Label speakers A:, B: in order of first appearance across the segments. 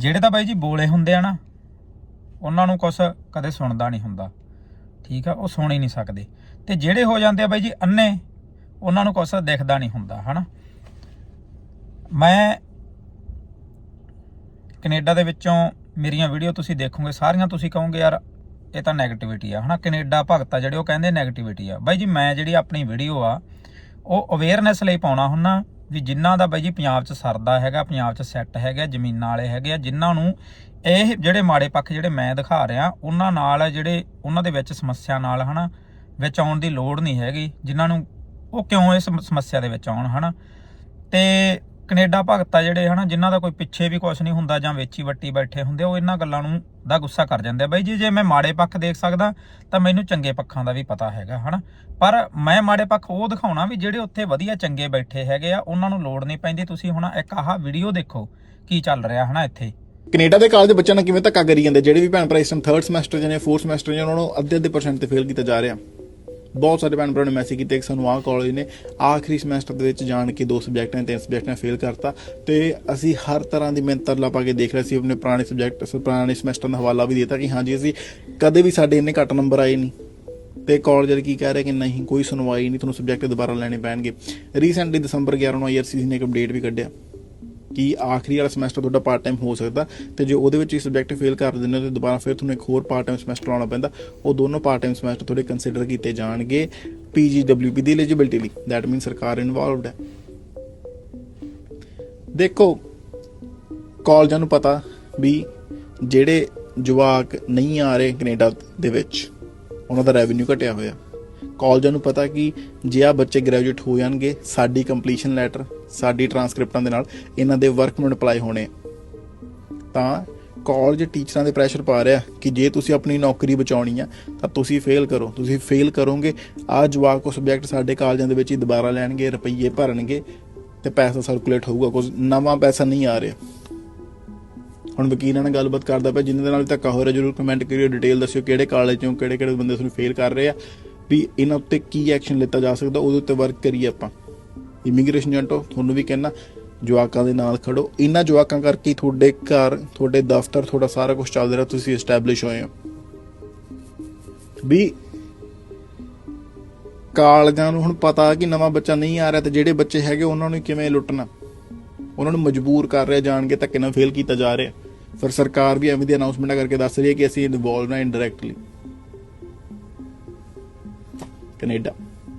A: ਜਿਹੜੇ ਤਾਂ ਬਾਈ ਜੀ ਬੋਲੇ ਹੁੰਦੇ ਆ ਨਾ, ਉਹਨਾਂ ਨੂੰ ਕੁਛ ਕਦੇ ਸੁਣਦਾ ਨਹੀਂ ਹੁੰਦਾ। ਠੀਕ ਆ, ਉਹ ਸੁਣ ਹੀ ਨਹੀਂ ਸਕਦੇ। ਤੇ ਜਿਹੜੇ ਹੋ ਜਾਂਦੇ ਆ ਬਾਈ ਜੀ ਅੰਨੇ ਉਹਨਾਂ ਨੂੰ ਕੁਛ ਦਿਖਦਾ ਨਹੀਂ ਹੁੰਦਾ, ਹਨਾ? ਮੈਂ ਕੈਨੇਡਾ ਦੇ ਵਿੱਚੋਂ ਮੇਰੀਆਂ ਵੀਡੀਓ ਤੁਸੀਂ ਦੇਖੋਗੇ, ਸਾਰੀਆਂ ਤੁਸੀਂ ਕਹੋਗੇ, ਯਾਰ, ਇਹ ਤਾਂ 네ਗੇਟਿਵਿਟੀ ਆ, ਹਨਾ? ਕੈਨੇਡਾ ਭਗਤ ਆ ਜਿਹੜੇ, ਉਹ ਕਹਿੰਦੇ 네ਗੇਟਿਵਿਟੀ ਆ। ਬਾਈ ਜੀ, ਮੈਂ ਜਿਹੜੀ ਆਪਣੀ ਵੀਡੀਓ ਆ, ਉਹ ਅਵੇਅਰਨੈਸ ਲਈ ਪਾਉਣਾ ਹੁੰਨਾ ਵੀ ਜਿਨ੍ਹਾਂ ਦਾ ਬਾਈ ਜੀ ਪੰਜਾਬ 'ਚ ਸਰਦਾ ਹੈਗਾ, ਪੰਜਾਬ 'ਚ ਸੈੱਟ ਹੈਗਾ, ਜ਼ਮੀਨਾਂ ਵਾਲੇ ਹੈਗੇ ਆ, ਜਿਨ੍ਹਾਂ ਨੂੰ ਇਹ ਜਿਹੜੇ ਮਾੜੇ ਪੱਖ ਜਿਹੜੇ ਮੈਂ ਦਿਖਾ ਰਿਹਾ, ਉਹਨਾਂ ਨਾਲ ਜਿਹੜੇ ਉਹਨਾਂ ਦੇ ਵਿੱਚ ਸਮੱਸਿਆ ਨਾਲ ਹਨਾ, ਵਿੱਚ ਆਉਣ ਦੀ ਲੋੜ ਨਹੀਂ ਹੈਗੀ, ਜਿਨ੍ਹਾਂ ਨੂੰ ਉਹ ਕਿਉਂ ਇਸ ਸਮੱਸਿਆ ਦੇ ਵਿੱਚ ਆਉਣ ਹਨਾ? ਤੇ ਕੈਨੇਡਾ ਭਗਤ ਆ ਜਿਹੜੇ, ਹਨਾ, ਜਿਨ੍ਹਾਂ ਦਾ ਕੋਈ ਪਿੱਛੇ ਵੀ ਕੁਝ ਨਹੀਂ ਹੁੰਦਾ ਜਾਂ ਵੇਚੀ ਵੱਟੀ ਬੈਠੇ ਹੁੰਦੇ, ਉਹ ਇਹਨਾਂ ਗੱਲਾਂ ਨੂੰ ਦਾ ਗੁੱਸਾ ਕਰ ਜਾਂਦੇ ਬਾਈ ਜੀ, ਜੇ ਮੈਂ ਮਾੜੇ ਪੱਖ ਦੇਖ ਸਕਦਾ, ਤਾਂ ਮੈਨੂੰ ਚੰਗੇ ਪੱਖਾਂ ਦਾ ਵੀ ਪਤਾ ਹੈਗਾ, ਹਨਾ। ਪਰ ਮੈਂ ਮਾੜੇ ਪੱਖ ਉਹ ਦਿਖਾਉਣਾ ਵੀ ਜਿਹੜੇ ਉੱਥੇ ਵਧੀਆ ਚੰਗੇ ਬੈਠੇ ਹੈਗੇ ਆ, ਉਹਨਾਂ ਨੂੰ ਲੋੜ ਨਹੀਂ ਪੈਂਦੀ। ਤੁਸੀਂ ਹੁਣ ਇੱਕ ਆਹ ਵੀਡੀਓ ਦੇਖੋ, ਕੀ ਚੱਲ ਰਿਹਾ, ਹਨਾ, ਇੱਥੇ।
B: ਕੈਨੇਡਾ ਦੇ ਕਾਲਜ ਦੇ ਬੱਚਿਆਂ ਨਾਲ ਕਿਵੇਂ ਧੱਕਾ ਕਰੀ ਜਾਂਦੇ? ਜਿਹੜੇ ਵੀ ਭੈਣ ਭਰਾ ਇਸ ਟਾਈਮ 3rd ਸਮੈਸਟਰ ਜਾਂ 4th ਸਮੈਸਟਰ ਜਾਂ ਉਹਨਾਂ ਨੂੰ ਅੱਧੇ ਅੱਧੇ ਪਰਸੈਂਟ ਤੇ ਫੇਲ ਕੀਤਾ ਜਾ ਰਿਹਾ। ਬਹੁਤ ਸਾਰੇ ਭੈਣ ਭਰਾ ਨੇ ਮੈਸੇਜ ਕੀਤੇ ਕਿ ਸਾਨੂੰ ਆਹ ਕਾਲਜ ਨੇ ਆਖਰੀ ਸਮੈਸਟਰ ਦੇ ਵਿੱਚ ਜਾਣ ਕੇ ਦੋ ਸਬਜੈਕਟਾਂ ਤਿੰਨ ਸਬਜੈਕਟਾਂ ਫੇਲ ਕਰਤਾ। ਤੇ ਅਸੀਂ ਹਰ ਤਰ੍ਹਾਂ ਦੀ ਮਿਹਨਤ ਲਾ ਪਾ ਕੇ ਦੇਖ ਰਹੇ ਸੀ, ਆਪਣੇ ਪੁਰਾਣੇ ਸਬਜੈਕਟ ਪੁਰਾਣੇ ਸਮੈਸਟਰ ਦਾ ਹਵਾਲਾ ਵੀ ਦਿੱਤਾ ਕਿ ਹਾਂਜੀ ਅਸੀਂ ਕਦੇ ਵੀ ਸਾਡੇ ਇੰਨੇ ਘੱਟ ਨੰਬਰ ਆਏ ਨਹੀਂ। ਤੇ ਕਾਲਜ ਕੀ ਕਹਿ ਰਿਹਾ ਕਿ ਨਹੀਂ, ਕੋਈ ਸੁਣਵਾਈ ਨਹੀਂ, ਤੁਹਾਨੂੰ ਸਬਜੈਕਟ ਦੁਬਾਰਾ ਲੈਣੇ ਪੈਣਗੇ। ਰੀਸੈਂਟਲੀ ਦਸੰਬਰ 11 ਨੂੰ ਆਈਆਰਸੀਸੀ ਨੇ ਇੱਕ ਅਪਡੇਟ ਵੀ ਕੱਢਿਆ। ਕਿ ਆਖਰੀ ਵਾਲਾ ਸਮੈਸਟਰ ਤੁਹਾਡਾ ਪਾਰਟ ਟਾਈਮ ਹੋ ਸਕਦਾ, ਤੇ ਜੇ ਉਹਦੇ ਵਿੱਚ ਹੀ ਸਬਜੈਕਟ ਫੇਲ ਕਰ ਦਿੰਦੇ ਹੋ ਤੇ ਦੁਬਾਰਾ ਫਿਰ ਤੁਹਾਨੂੰ ਇੱਕ ਹੋਰ ਪਾਰਟ ਟਾਈਮ ਸਮੈਸਟਰ ਲਾਉਣਾ ਪੈਂਦਾ, ਉਹ ਦੋਨੋਂ ਪਾਰਟ ਟਾਈਮ ਸਮੈਸਟਰ ਤੁਹਾਡੇ ਕੰਸੀਡਰ ਕੀਤੇ ਜਾਣਗੇ ਪੀਜੀਡਬਲਯੂਪੀ ਦੀ ਐਲੀਜੀਬਿਲਟੀ ਲਈ। ਦੈਟ ਮੀਨ ਸਰਕਾਰ ਇਨਵੋਲਵਡ ਹੈ। ਦੇਖੋ ਕਾਲਜਾਂ ਨੂੰ ਪਤਾ ਵੀ ਜਿਹੜੇ ਜਵਾਕ ਨਹੀਂ ਆ ਰਹੇ ਕੈਨੇਡਾ ਦੇ ਵਿੱਚ, ਉਹਨਾਂ ਦਾ ਰੈਵਨਿਊ ਘਟਿਆ ਹੋਇਆ। ਕਾਲਜਾਂ ਨੂੰ ਪਤਾ ਕਿ ਜੇ ਆ ਬੱਚੇ ਗ੍ਰੈਜੂਏਟ ਹੋ ਜਾਣਗੇ, ਸਾਡੀ ਕੰਪਲੀਸ਼ਨ ਲੈਟਰ ਸਾਡੀ ਟਰਾਂਸਕ੍ਰਿਪਟਾਂ ਦੇ ਨਾਲ ਇਹਨਾਂ ਦੇ ਵਰਕ ਨੂੰ ਅਪਲਾਈ ਹੋਣੇ ਤਾਂ ਕਾਲਜ ਟੀਚਰਾਂ ਦੇ ਪ੍ਰੈਸ਼ਰ ਪਾ ਰਿਹਾ ਕਿ ਜੇ ਤੁਸੀਂ ਆਪਣੀ ਨੌਕਰੀ ਬਚਾਉਣੀ ਆ, ਤਾਂ ਤੁਸੀਂ ਫੇਲ ਕਰੋ। ਤੁਸੀਂ ਫੇਲ ਕਰੋਗੇ ਆ ਜਵਾਕ ਕੋ ਸਬਜੈਕਟ ਸਾਡੇ ਕਾਲਜਾਂ ਦੇ ਵਿੱਚ ਹੀ ਦੁਬਾਰਾ ਲੈਣਗੇ, ਰੁਪਈਏ ਭਰਨਗੇ ਤੇ ਪੈਸਾ ਸਰਕੂਲੇਟ ਹੋਊਗਾ ਕੁਝ ਨਵਾਂ ਪੈਸਾ ਨਹੀਂ ਆ ਰਿਹਾ। ਹੁਣ ਵਕੀਲਾਂ ਨਾਲ ਗੱਲਬਾਤ ਕਰਦਾ ਪਿਆ ਜਿਨ੍ਹਾਂ ਦੇ ਨਾਲ ਵੀ ਧੱਕਾ ਹੋ ਰਿਹਾ, ਜਰੂਰ ਕਮੈਂਟ ਕਰਿਓ ਡਿਟੇਲ ਦੱਸਿਓ ਕਿਹੜੇ ਕਾਲਜ ਚੋਂ ਕਿਹੜੇ ਕਿਹੜੇ ਬੰਦੇ ਤੁਹਾਨੂੰ ਫੇਲ ਕਰ ਰਹੇ ਆ। ਵੀ ਇਹਨਾਂ ਉੱਤੇ ਕੀ ਐਕਸ਼ਨ ਲਿੱਤਾ ਜਾ ਸਕਦਾ, ਉਹਦੇ ਉੱਤੇ ਵਰਕ ਕਰੀਏ ਆਪਾਂ। ਇਮੀਗ੍ਰੇਸ਼ਨ ਏਜੰਟੋ ਤੁਹਾਨੂੰ ਵੀ ਕਹਿਣਾ ਜਵਾਕਾਂ ਦੇ ਨਾਲ ਖੜੋ। ਇਹਨਾਂ ਜਵਾਕਾਂ ਕਰਕੇ ਤੁਹਾਡੇ ਘਰ, ਤੁਹਾਡੇ ਦਫ਼ਤਰ, ਤੁਹਾਡਾ ਸਾਰਾ ਕੁਝ ਚੱਲ ਰਿਹਾ, ਤੁਸੀਂ ਐਸਟੈਬਲਿਸ਼ ਹੋਏ ਹੋ। ਵੀ ਕਾਲਜਾਂ ਨੂੰ ਹੁਣ ਪਤਾ ਕਿ ਨਵਾਂ ਬੱਚਾ ਨਹੀਂ ਆ ਰਿਹਾ ਤੇ ਜਿਹੜੇ ਬੱਚੇ ਹੈਗੇ, ਉਹਨਾਂ ਨੂੰ ਕਿਵੇਂ ਲੁੱਟਣਾ? ਉਹਨਾਂ ਨੂੰ ਮਜਬੂਰ ਕਰ ਰਿਹਾ, ਜਾਣ ਕੇ ਧੱਕੇ ਨਾਲ ਫੇਲ ਕੀਤਾ ਜਾ ਰਿਹਾ। ਫਿਰ ਸਰਕਾਰ ਵੀ ਐਵੇਂ ਦੀ ਅਨਾਉਂਸਮੈਂਟ ਕਰਕੇ ਦੱਸ ਰਹੀ ਹੈ ਕਿ ਅਸੀਂ ਇਨਵੋਲਵ ਨਾ ਇਨਡਾਇਰੈਕਟਲੀ ਕੈਨੇਡਾ।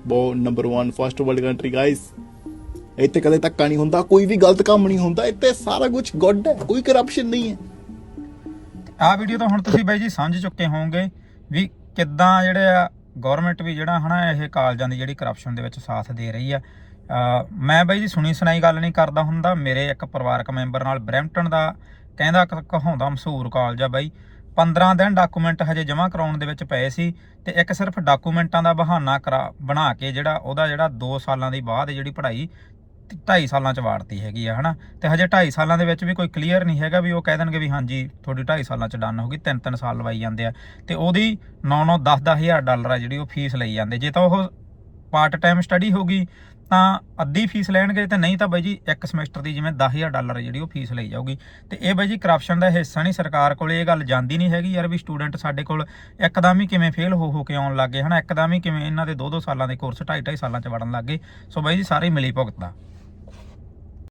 B: ਬੋ number 1 first world country guys ਇੱਥੇ ਕਦੇ ਧੱਕਾ ਨਹੀਂ ਹੁੰਦਾ, ਕੋਈ ਵੀ ਗਲਤ ਕੰਮ ਨਹੀਂ ਹੁੰਦਾ, ਇੱਥੇ ਸਾਰਾ ਕੁਝ ਗੁੱਡ ਹੈ, ਕੋਈ ਕਰਪਸ਼ਨ ਨਹੀਂ ਹੈ।
A: ਆਹ ਵੀਡੀਓ ਤਾਂ ਹੁਣ ਤੁਸੀਂ ਬਾਈ ਜੀ ਸਮਝ ਚੁੱਕੇ ਹੋਵੋਗੇ ਵੀ ਕਿੱਦਾਂ ਜਿਹੜੇ ਆ ਗਵਰਨਮੈਂਟ ਵੀ ਜਿਹੜਾ ਹਨਾ, ਇਹ ਕਾਲਜਾਂ ਦੀ ਜਿਹੜੀ ਕਰਪਸ਼ਨ ਦੇ ਵਿੱਚ ਸਾਥ ਦੇ ਰਹੀ ਆ। ਮੈਂ ਬਾਈ ਜੀ ਸੁਣੀ ਸੁਣਾਈ ਗੱਲ ਨਹੀਂ ਕਰਦਾ ਹੁੰਦਾ, ਮੇਰੇ ਇੱਕ ਪਰਿਵਾਰਕ ਮੈਂਬਰ ਨਾਲ ਬਰੈਂਪਟਨ ਦਾ ਕਹਿੰਦਾ ਕਹਾਉਂਦਾ ਮਸ਼ਹੂਰ ਕਾਲਜ ਆ ਬਾਈ। 15 ਦਿਨ ਡਾਕੂਮੈਂਟ ਹਜੇ ਜਮ੍ਹਾਂ ਕਰਾਉਣ ਦੇ ਵਿੱਚ ਪਏ ਸੀ ਤੇ ਇੱਕ ਸਿਰਫ ਡਾਕੂਮੈਂਟਾਂ ਦਾ ਬਹਾਨਾ ਕਰਾ, ਬਣਾ ਕੇ ਜਿਹੜਾ ਉਹਦਾ ਜਿਹੜਾ 2 ਸਾਲਾਂ ਦੀ ਬਾਅਦ ਜਿਹੜੀ ਪੜ੍ਹਾਈ 2.5 ਸਾਲਾਂ ਚ ਵਾੜਤੀ ਹੈਗੀ ਆ, ਹਨਾ? ਤੇ ਹਜੇ 2.5 ਸਾਲਾਂ ਦੇ ਵਿੱਚ ਵੀ ਕੋਈ ਕਲੀਅਰ ਨਹੀਂ ਹੈਗਾ ਵੀ ਉਹ ਕਹਿ ਦੇਣਗੇ ਵੀ ਹਾਂਜੀ, ਤੁਹਾਡੀ 2.5 ਸਾਲਾਂ ਚ ਡਨ ਹੋ ਗਈ 3-3 ਸਾਲ ਲਵਾਈ ਜਾਂਦੇ ਆ। ਤੇ ਉਹਦੀ 9-9 10-10 ਹਜ਼ਾਰ ਡਾਲਰ ਆ ਜਿਹੜੀ ਉਹ ਫੀਸ ਲਈ ਜਾਂਦੇ। ਜੇ ਤਾਂ ਉਹ ਪਾਰਟ ਟਾਈਮ ਸਟੱਡੀ ਹੋਗੀ ਤਾਂ ਅੱਧੀ ਫੀਸ ਲੈਣਗੇ ਤੇ ਨਹੀਂ ਤਾਂ ਬਾਈ ਜੀ ਇੱਕ ਸਮੈਸਟਰ ਦੀ ਜਿਵੇਂ 10000 ਡਾਲਰ ਜਿਹੜੀ ਉਹ ਫੀਸ ਲਈ ਜਾਊਗੀ। ਤੇ ਇਹ ਬਾਈ ਜੀ ਕਰਪਸ਼ਨ ਦਾ ਹਿੱਸਾ ਨਹੀਂ, ਸਰਕਾਰ ਕੋਲ ਇਹ ਗੱਲ ਜਾਂਦੀ ਨਹੀਂ ਹੈਗੀ ਯਾਰ ਵੀ ਸਟੂਡੈਂਟ ਸਾਡੇ ਕੋਲ ਇੱਕਦਮ ਹੀ ਕਿਵੇਂ ਫੇਲ ਹੋ ਹੋ ਕੇ ਆਉਣ ਲੱਗੇ ਹਨਾ, ਇੱਕਦਮ ਹੀ ਕਿਵੇਂ ਇਹਨਾਂ ਦੇ 2-2 ਸਾਲਾਂ ਦੇ ਕੋਰਸ 2.5-2.5 ਸਾਲਾਂ ਚ ਵੜਨ ਲੱਗੇ ਸੋ ਬਾਈ ਜੀ ਸਾਰੇ ਮਿਲੀ ਭੁਗਤਦਾ